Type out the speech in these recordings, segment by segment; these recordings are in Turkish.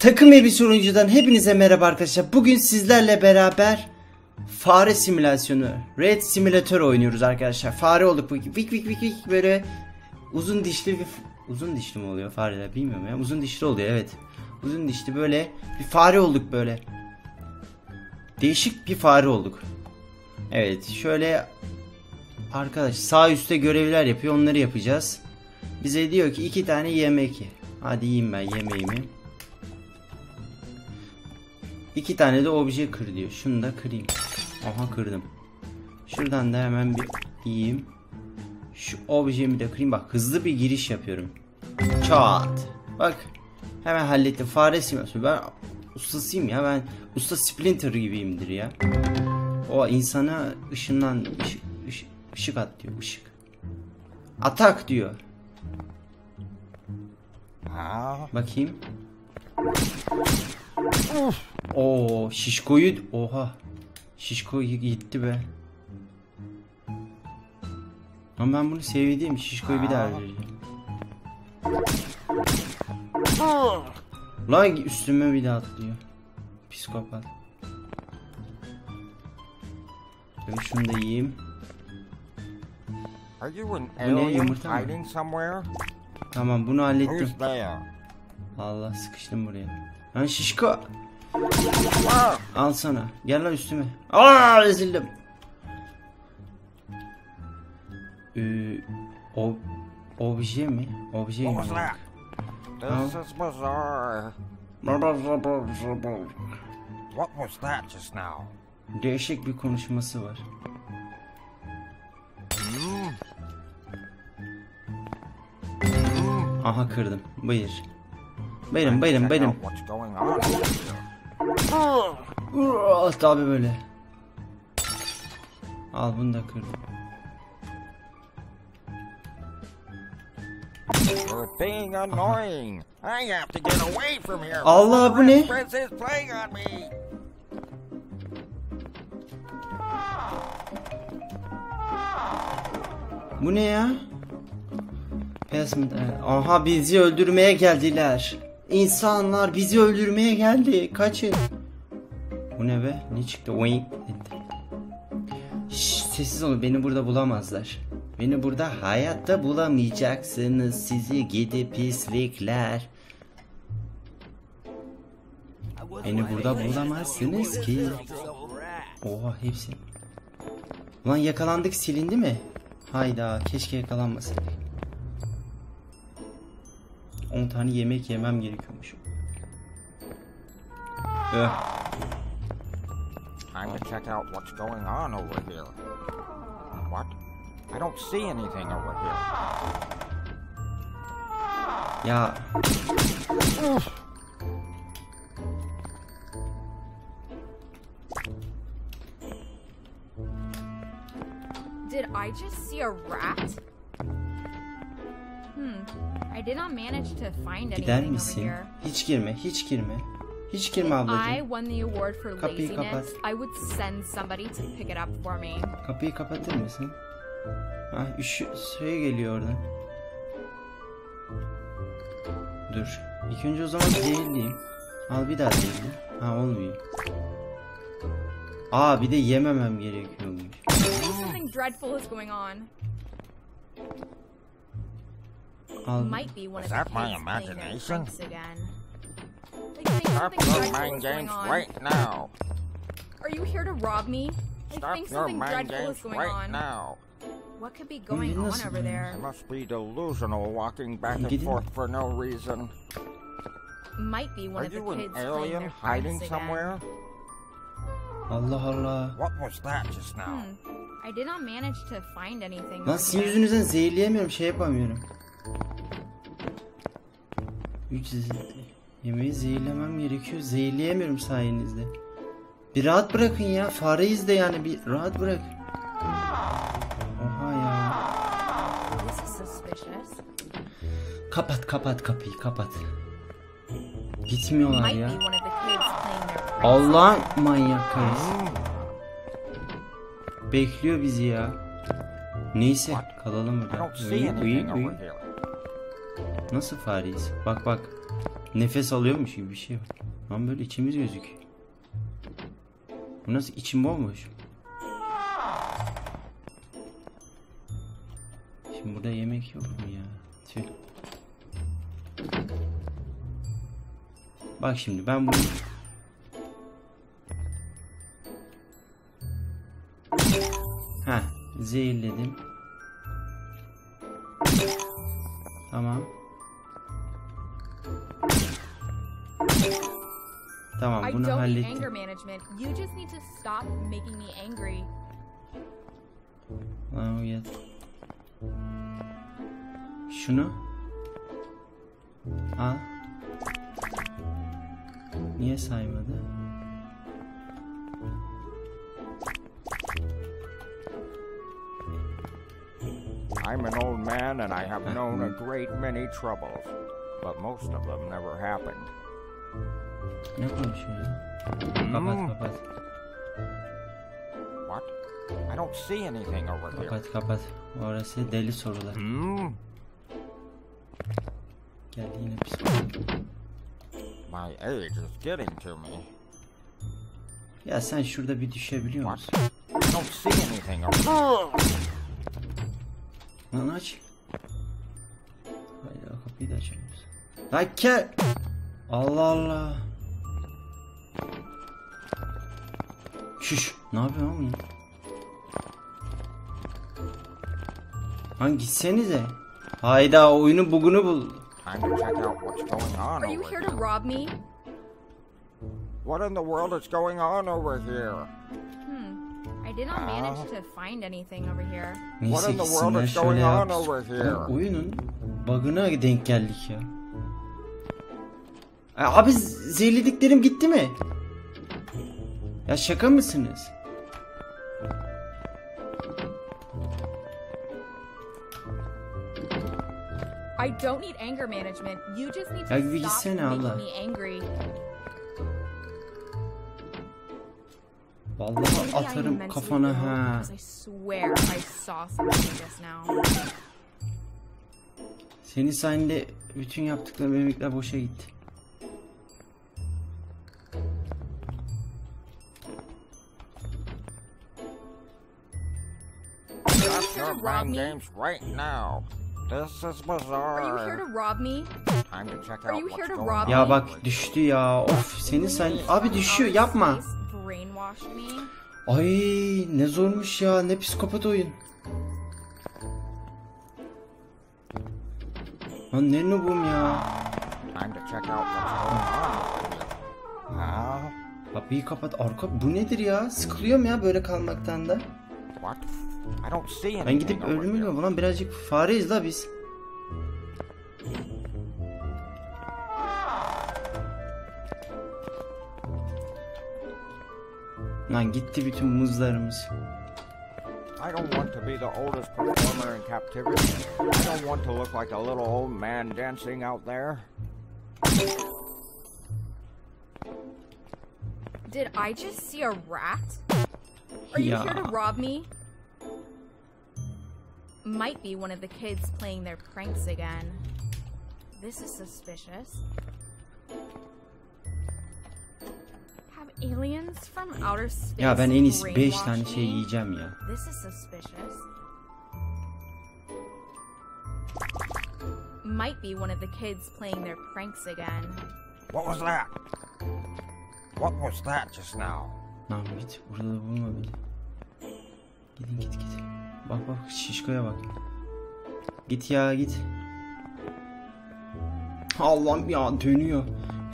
Takım Elbise Oyuncu'dan hepinize merhaba arkadaşlar. Bugün sizlerle beraber fare simülasyonu, Red Simulator oynuyoruz arkadaşlar. Fare olduk bugün. Vik vik vik vik böyle uzun dişli bir uzun dişli mi oluyor fareler bilmiyorum ya. Uzun dişli oluyor evet. Uzun dişli böyle bir fare olduk böyle. Değişik bir fare olduk. Evet şöyle arkadaş sağ üstte görevler yapıyor onları yapacağız. Bize diyor ki iki tane yemek ye. Hadi yiyeyim ben yemeğimi. İki tane de obje kır diyor. Şunu da kırayım. Aha kırdım. Şuradan da hemen bir yiyeyim. Şu objemi de kırayım. Bak hızlı bir giriş yapıyorum. Çat. Bak. Hemen hallettim. Fare simülasyonu. Ben ustasıyım ya. Ben usta Splinter gibiyimdir ya. O insana ışından ışık, ışık, ışık at diyor. Işık. Atak diyor. Bakayım. Oo şişkoyu oha. Şişko gitti be. Ama ben bunu sevdiğim şişkoyu bir daha vereceğim. Lan üstüme bir daha atlıyor. Psikopat. Ben şunu da yiyeyim. Bu ne, yumurta mı? Tamam bunu hallettim. Allah sıkıştım buraya. Lan şişko. Al sana. Gel lan üstüme. Aa ezildim. Ee, o obje mi? Obje mi? This is bizarre. What was that just now? Değişik bir konuşması var. Hmm, Aha kırdım. Buyur. Out what's going on here. Ah, Tabi böyle. Al bunu da kırdım. You're being annoying. I have to get away from here. Allah, bu ne? Red Prince is playing on me. Bu ne ya? Aha bizi öldürmeye geldiler. İnsanlar bizi öldürmeye geldi. Kaçın. Bu ne be? Ne çıktı? Oink. Şşş, sessiz olun. Beni burada bulamazlar. Beni burada hayatta bulamayacaksınız. Sizi gidi pislikler. Beni burada bulamazsınız ki. Oha hepsi. Ulan yakalandık silindi mi? Hayda keşke yakalanmasaydık. 10 tane yemek yemem gerekiyormuş. Öh. Time to check out what's going on over here. What? I don't see anything over here. Ya Did I just see a rat? Gider misin? here. Hiç girme, hiç girme. Hiç girme ablacığım. Kapıyı kapat. I would send somebody to pick it up for me. Kapıyı kapatır mısın? Ha, üşü, şey geliyor oradan. Dur. İlk önce o zaman zehirleyeyim. Al bir daha zehirle. Ha olmuyor. Aa bir de yememem gerekiyormuş. I think is going on. Al. Might be one Is of that kids my imagination? again. I Stop something your mind games right now. Are you here to rob me? I Stop think your something mind dreadful games is going right on. now. What could be going on over yani? there? I must be delusional walking back and Gidin. forth for no reason. Might be one Are of the you an kids playing alien their hiding pranks again. somewhere? Allah Allah. What was that just now? Hmm. I did not manage to find anything. Lan over sizin here. yüzünüzden zehirleyemiyorum şey yapamıyorum. 3 yemeği zehirlemem gerekiyor. Zehirleyemiyorum sayenizde. Bir rahat bırakın ya. Fareyiz de yani bir rahat bırak. Oha ya. Kapat kapat kapıyı kapat. Gitmiyorlar ya. Allah manyak karısı. Bekliyor bizi ya. Neyse kalalım burada. don't see Uy, Nasıl fareyiz? Bak bak. Nefes alıyormuş gibi bir şey var. Lan böyle içimiz gözüküyor. Bu nasıl içim bomboş? Şimdi burada yemek yok mu ya? Tüh. Bak şimdi ben bunu Ha, zehirledim. Tamam I bunu don't need hallettim. anger management. You just need to stop making me angry. Oh yes. Şunu. Al. Niye saymadı? I'm an old man and I have known a great many troubles, but most of them never happened. Ne konuşuyor ya? Kapat Hmm. kapat. What? I don't see anything over here. Kapat kapat. Orası deli sorular. Hmm? Geldi yine psikolog. My age is getting to me. Ya sen şurada bir düşebiliyor musun? I don't see anything over. Lan aç. Hayır kapıyı da açamıyoruz. Lan gel. Allah Allah. Şuş. Ne yapıyorsun oğlum? Lan gitsenize. Hayda oyunu bugunu bul. Are you here to rob me? What in the world is going on over here? Hmm. I did not manage to find anything over here. What in the world is going on over here? Oyunun bug'ına denk geldik ya. E, Abi zehirlediklerim gitti mi? Ya şaka mısınız? I don't need anger management. You just need to Ya stop gitsene making me angry. Vallahi atarım kafana ha. Senin sayende bütün yaptıklarım emekler boşa gitti. Stop your rob me? games right now. This is Are you here bizarre. to rob me? Time to check Are out you what's here to rob on. Ya me? bak düştü ya. Of senin sayende. Abi düşüyor yapma. me. Ay ne zormuş ya. Ne psikopat oyun. Lan ne noobum ya. Time to check out here. Kapıyı kapat. Arka bu nedir ya? Sıkılıyorum ya böyle kalmaktan da. What? I don't see anything Ben gidip over ölümü here. mü? Ulan birazcık fareyiz la biz. Lan gitti bütün muzlarımız. I don't want to be the oldest performer in captivity. I don't want to look like a little old man dancing out there. Did I just see a rat? Are you here to rob me? Might be one of the kids playing their pranks again. This is suspicious. Have aliens from outer space Ya ben en iyisi 5 brainwashed tane şey me? yiyeceğim ya. This is suspicious. Might be one of the kids playing their pranks again. What was that? What was that just now? Lan git burada da bulma beni. Gidin git git. Bak bak şişkoya bak. Git ya git. Allah'ım ya dönüyor.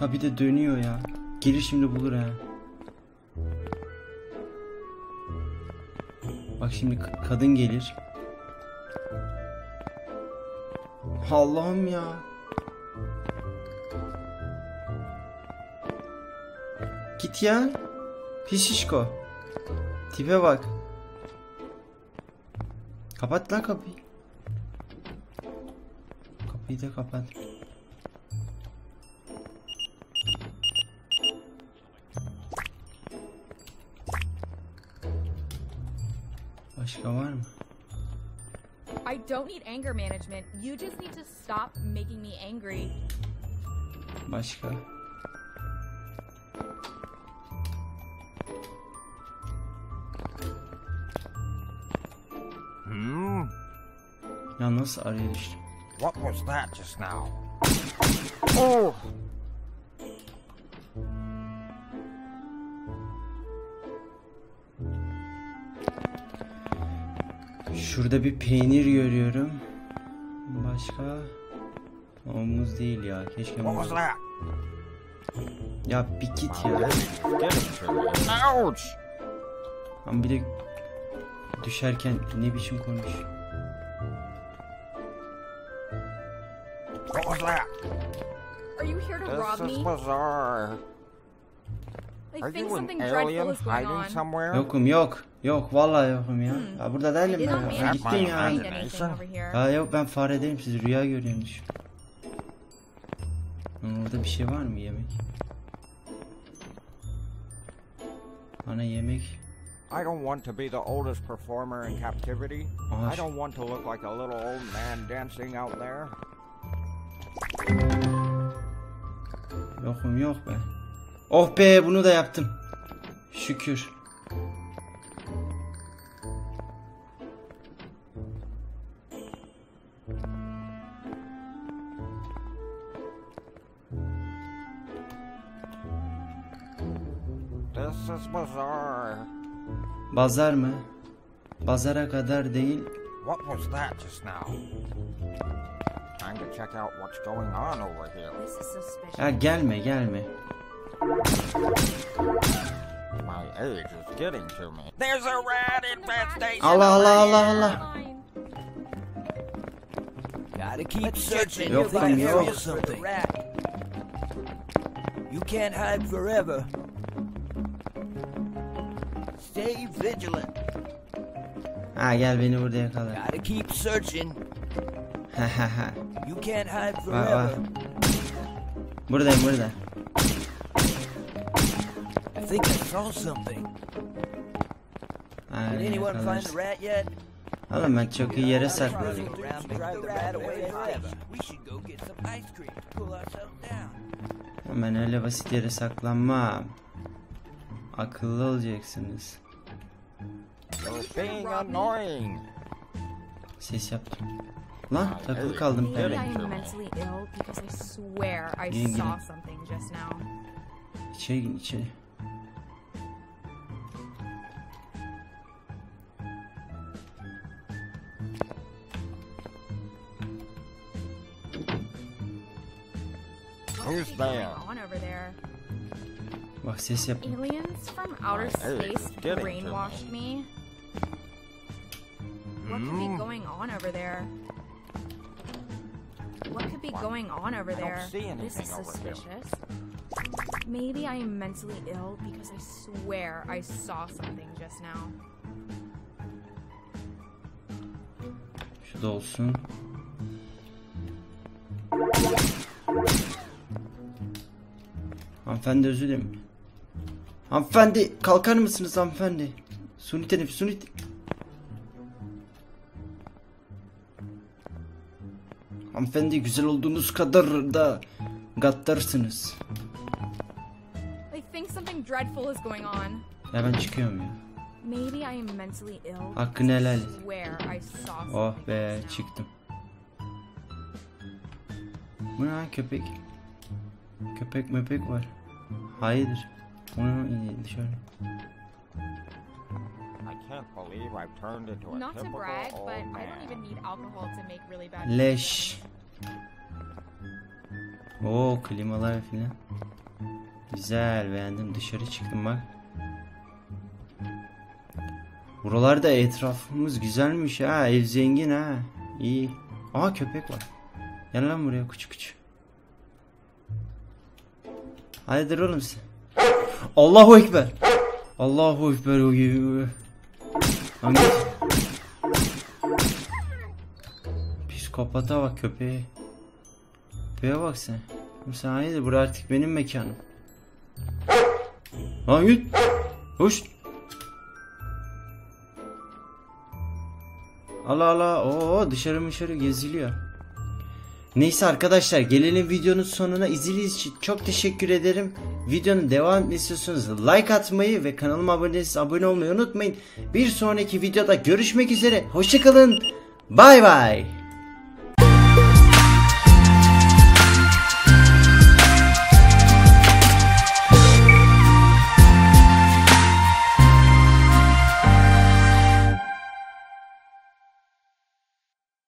Ya bir de dönüyor ya. Gelir şimdi bulur ha. Bak şimdi ka- kadın gelir. Allah'ım ya. Git ya. Pis şişko. Tipe bak. Kapat lan kapıyı. Kapıyı da kapat. Başka var mı? I don't need anger management. You just need to stop making me angry. Başka. Ya nasıl araya düştüm? What was that just now? Oh! Şurada bir peynir görüyorum. Başka? Omuz değil ya. Keşke What was muz. that? Ya bir git ya. Ouch! Ama bir de düşerken ne biçim konuş. What was that? Are you here to rob This is me? bizarre. I Are think you an something dreadful alien is going hiding on. somewhere? Yokum yok. Yok vallahi yokum ya. Ya burada değilim ben. Ya. to Gittin ya. Ha yok ben fare değilim siz rüya görüyormuş. Orada bir şey var mı yemek? Bana yemek. I don't want to be the oldest performer in captivity. I don't want to look like a little old man dancing out there. Yokum yok be. Oh be bunu da yaptım. Şükür. This is bizarre. Bazar mı? Bazara kadar değil. What was that just now? Time to check out what's going on over here. This is suspicious. Ya ah, gelme gelme. My age is getting to me. There's a rat infestation. Allah Allah Allah Allah. Fine. Gotta keep searching. Yok You'll lan, find yok. for the rat. You can't hide forever. Stay vigilant. Ha gel beni burada yakala. Gotta keep searching. Ha ha ha. You can't hide Vay forever. vay. Buradayım burada. I think I saw something. Ha, Did anyone find yakalarsın. the rat yet? Oğlum ben çok iyi yere sakladım. Ben öyle basit yere saklanmam. Akıllı olacaksınız. You're being annoying. Ses yaptım. Lan takılı kaldım Maybe perde. I am mentally ill because I swear I Gelin, gelin. saw something just now. İçeri gir içeri. What Who's could be going there? on over there? Bak ses yap. Aliens from outer My age space is getting to brainwashed me. What could be Hmm? going on over there? What could be going on over I don't there? see this is over here. suspicious. Maybe I am mentally ill because I swear I saw something just now. Şu da olsun. Hanımefendi özür dilerim. Hanımefendi kalkar mısınız hanımefendi? Suni teneffüs suni te- Hanımefendi güzel olduğunuz kadar da gaddarsınız. I think something dreadful is going on. Ya ben çıkıyorum ya. Maybe I am mentally ill. Hakkını helal et. Oh be çıktım. Bu ne lan köpek? Köpek möpek var. Hayırdır? Onu dışarı. Can't believe I've turned into a Not to brag, but I don't man. even need alcohol to make really bad Leş. Oo klimalar filan. Güzel beğendim. Dışarı çıktım bak. Buralarda etrafımız güzelmiş ha. Ev zengin ha. İyi. Aa köpek var. Gel lan buraya küçük küçük. Hayırdır oğlum sen? Allahu Ekber. Allahu Ekber. Hangi? Psikopata bak köpeğe. Köpeğe bak sen. Hayırdır bura artık benim mekanım. Lan git. Hoş. Allah Allah. Oo dışarı dışarı geziliyor. Neyse arkadaşlar gelelim videonun sonuna izlediğiniz için çok teşekkür ederim. Videonun devam etmesi istiyorsanız like atmayı ve kanalıma abone abone olmayı unutmayın. Bir sonraki videoda görüşmek üzere. Hoşçakalın. Bay bay.